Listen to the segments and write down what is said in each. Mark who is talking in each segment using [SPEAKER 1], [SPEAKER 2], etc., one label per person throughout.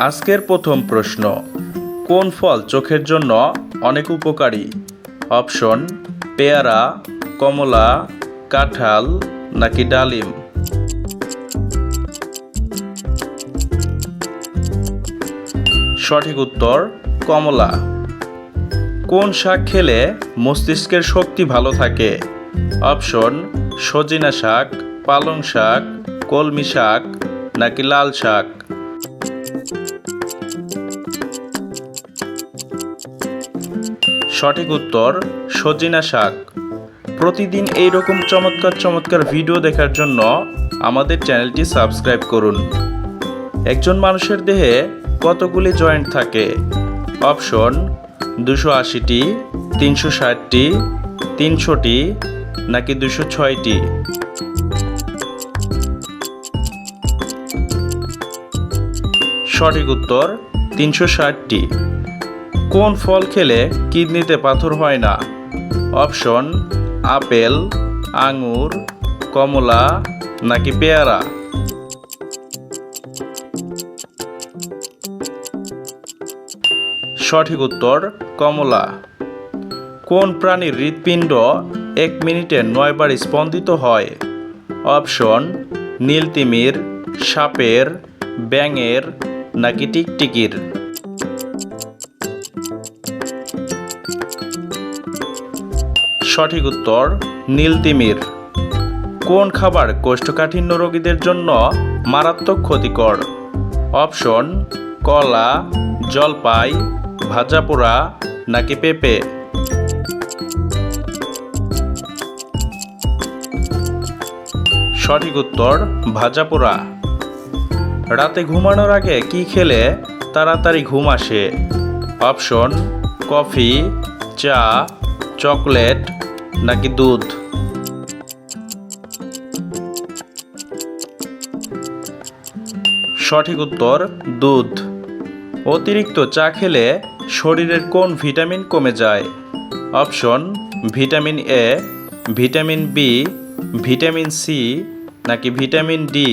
[SPEAKER 1] আজকের প্রথম প্রশ্ন, কোন ফল চোখের জন্য অনেক উপকারী? অপশন, পেয়ারা, কমলা, কাঁঠাল নাকি ডালিম? সঠিক উত্তর, কমলা। কোন শাক খেলে মস্তিষ্কের শক্তি ভালো থাকে? অপশন, সজিনা শাক, পালং শাক, কলমি শাক নাকি লাল শাক? সঠিক উত্তর, সজিনা শাক। প্রতিদিন এই রকম চমৎকার চমৎকার ভিডিও দেখার জন্য আমাদের চ্যানেলটি সাবস্ক্রাইব করুন। একজন মানুষের দেহে কতগুলি জয়েন্ট থাকে? অপশন, দুশো আশিটি, তিনশো ষাটটি, তিনশোটি, নাকি দুশো ছয়টি? সঠিক উত্তর, তিনশো ষাটটি। কোন ফল খেলে কিডনিতে পাথর হয় না? অপশন, আপেল, আঙুর, কমলা নাকি পেয়ারা? সঠিক উত্তর, কমলা। কোন প্রাণীর হৃৎপিণ্ড এক মিনিটে নয়বার স্পন্দিত হয়? অপশন নীলতিমির সাপের, ব্যাঙের নাকি টিকটিকির? সঠিক উত্তর নীলতিমির। কোন খাবার কোষ্ঠকাঠিন্য রোগীদের জন্য মারাত্মক ক্ষতিকর? অপশন, কলা, জলপাই ভাজা পোড়া নাকি পেঁপে? সঠিক উত্তর ভাজা পোড়া রাতে ঘুমানোর আগে কি খেলে তাড়াতাড়ি ঘুম আসে? অপশন, কফি, চা চকলেট নাকি দুধ? সঠিক উত্তর, দুধ। অতিরিক্ত চা খেলে শরীরের কোন ভিটামিন কমে যায়? Option, vitamin A vitamin B vitamin C নাকি ভিটামিন ডি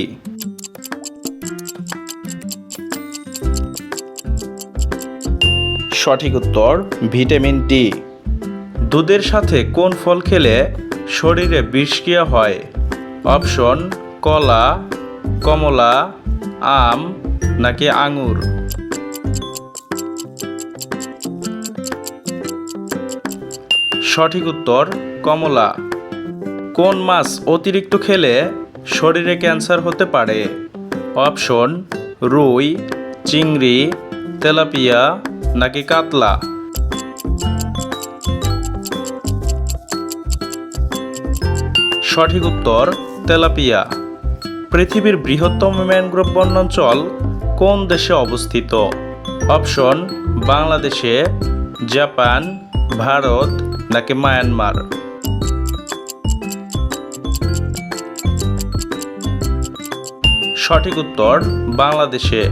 [SPEAKER 1] সঠিক উত্তর, ভিটামিন ডি দুধের সাথে কোন ফল খেলে শরীরে বিষক্রিয়া হয়? অপশন, কলা, কমলা, আম নাকি আঙুর? সঠিক উত্তর, কমলা। কোন মাছ অতিরিক্ত খেলে শরীরে ক্যান্সার হতে পারে? অপশন, রুই, চিংড়ি, তেলাপিয়া নাকি কাতলা? সঠিক উত্তর, তেলাপিয়া। পৃথিবীর বৃহত্তম ম্যানগ্রোভ বনাঞ্চল কোন দেশে অবস্থিত? অপশন, বাংলাদেশে, জাপান, ভারত নাকি মায়ানমার? সঠিক উত্তর, বাংলাদেশে।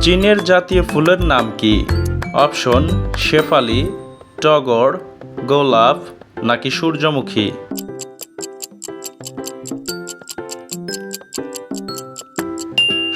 [SPEAKER 1] চীনের জাতীয় ফুলের নাম কি? অপশন, শেফালি, টগর, গোলাপ নাকি সূর্যমুখী?